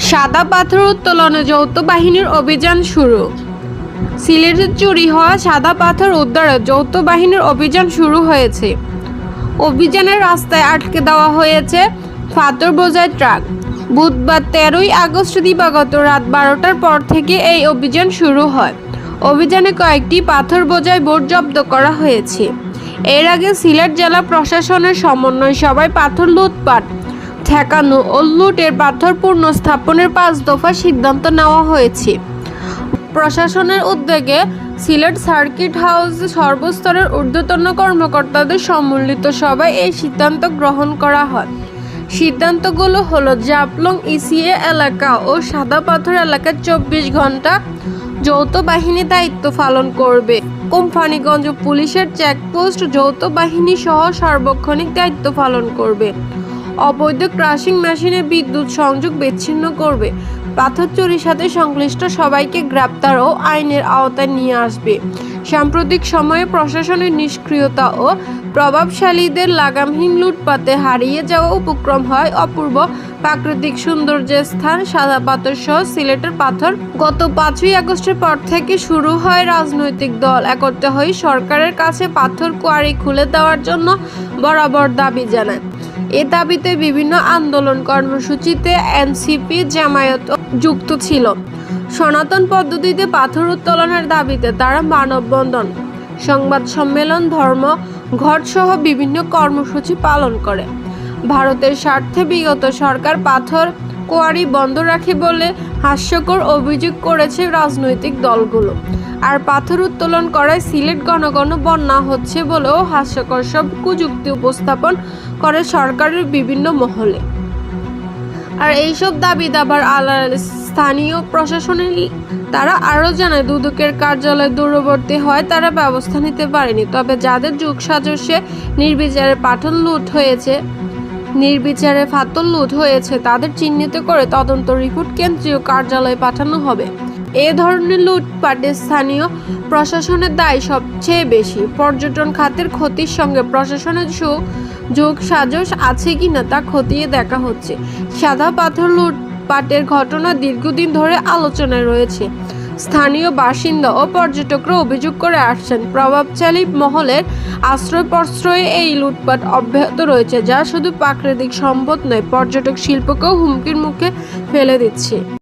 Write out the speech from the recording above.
সাদা পাথর উত্তোলনে যৌথ বাহিনীর অভিযান শুরু। সিলেটে চুরি হওয়া সাদা পাথর উদ্ধারে যৌথ বাহিনীর অভিযান শুরু হয়েছে। অভিযানের রাস্তায় আটকে দেওয়া হয়েছে পাথর বোঝাই ট্রাক। বুধবার তেরোই আগস্ট দিবাগত রাত বারোটার পর থেকে এই অভিযান শুরু হয়। অভিযানে কয়েকটি পাথর বোঝাই বোট জব্দ করা হয়েছে। এর আগে সিলেট জেলা প্রশাসনের সমন্বয় সবাই পাথর লুটপাট ঠেকানো ও লুটের পাথর পূর্ণ স্থাপনের পাঁচ দফা সিদ্ধান্ত নেওয়া হয়েছে। প্রশাসনের উদ্যোগে সিলেট সার্কিট হাউস সর্বস্তরের ঊর্ধ্বতন কর্মকর্তাদের সম্মিলিত সভায় এই সিদ্ধান্ত গ্রহণ করা হয়। সিদ্ধান্তগুলো হলো জাপলং ইসিএ এলাকা ও সাদা পাথর এলাকায় চব্বিশ ঘণ্টা যৌথ বাহিনী দায়িত্ব পালন করবে। কোম্পানিগঞ্জ পুলিশের চেকপোস্ট যৌথ বাহিনী সহ সার্বক্ষণিক দায়িত্ব পালন করবে। অবৈধ ক্রাশিং মেশিনে বিদ্যুৎ সংযোগ বিচ্ছিন্ন করবে। পাথর চুরির সাথে সংশ্লিষ্ট সবাইকে গ্রেপ্তার ও আইনের আওতায় নিয়ে আসবে। সাম্প্রতিক সময়ে প্রশাসনের নিষ্ক্রিয়তা ও প্রভাবশালীদের লাগামহীন লুটপাতে হারিয়ে যাওয়া উপক্রম হয় অপূর্ব প্রাকৃতিক সৌন্দর্যের স্থান সাদা পাথর সহ সিলেটের পাথর। গত পাঁচই আগস্টের পর থেকে শুরু হয় রাজনৈতিক দল একত্রে হয়ে সরকারের কাছে পাথর কোয়ারি খুলে দেওয়ার জন্য বরাবর দাবি জানায়। এ দাবিতে বিভিন্ন আন্দোলন কর্মসূচিতে এনসিপি, জামায়াত যুক্ত ছিল। সনাতন পদ্ধতিতে পাথর উত্তোলনের দাবিতে তারা মানববন্ধন, সংবাদ সম্মেলন, ধর্ম ঘট সহ বিভিন্ন কর্মসূচি পালন করে। ভারতের স্বার্থে বিগত সরকার পাথর কোয়ারি বন্ধ রাখে বলে হাস্যকর অভিযোগ করেছে রাজনৈতিক দলগুলো। আর পাথর উত্তোলন করায় সিলেট ঘন বন্যা হচ্ছে বলেও হাস্যকর সব কুযুক্তি উপস্থাপন করে সরকারের বিভিন্ন মহলে। আর এইসব দাবি দাবার আলার স্থানীয় প্রশাসনের তারা আরও জানায়, দুদকের কার্যালয় দূরবর্তী হয়, তারা ব্যবস্থা নিতে পারেনি। তবে যাদের যুগ সাজস্যে নির্বিচারে পাঠন লুট হয়েছে, নির্বিচারে ফাতল লুট হয়েছে, তাদের চিহ্নিত করে তদন্ত রিপোর্ট কেন্দ্রীয় কার্যালয়ে পাঠানো হবে। এ ধরনের লুটপাটে স্থানীয় প্রশাসনের দায় সবচেয়ে বেশি। পর্যটন খাতের ক্ষতির সঙ্গে প্রশাসনের যোগ সাজস আছে কিনা তা খতিয়ে দেখা হচ্ছে। সাদা পাথর লুটপাটের ঘটনা দীর্ঘদিন ধরে আলোচনায় রয়েছে। স্থানীয় বাসিন্দা ও পর্যটকরা অভিযোগ করে আসছেন, প্রভাবশালী মহলের আশ্রয় প্রশ্রয়ে এই লুটপাট অব্যাহত রয়েছে, যা শুধু প্রাকৃতিক সম্পদ নয়, পর্যটক শিল্পকেও হুমকির মুখে ফেলে দিচ্ছে।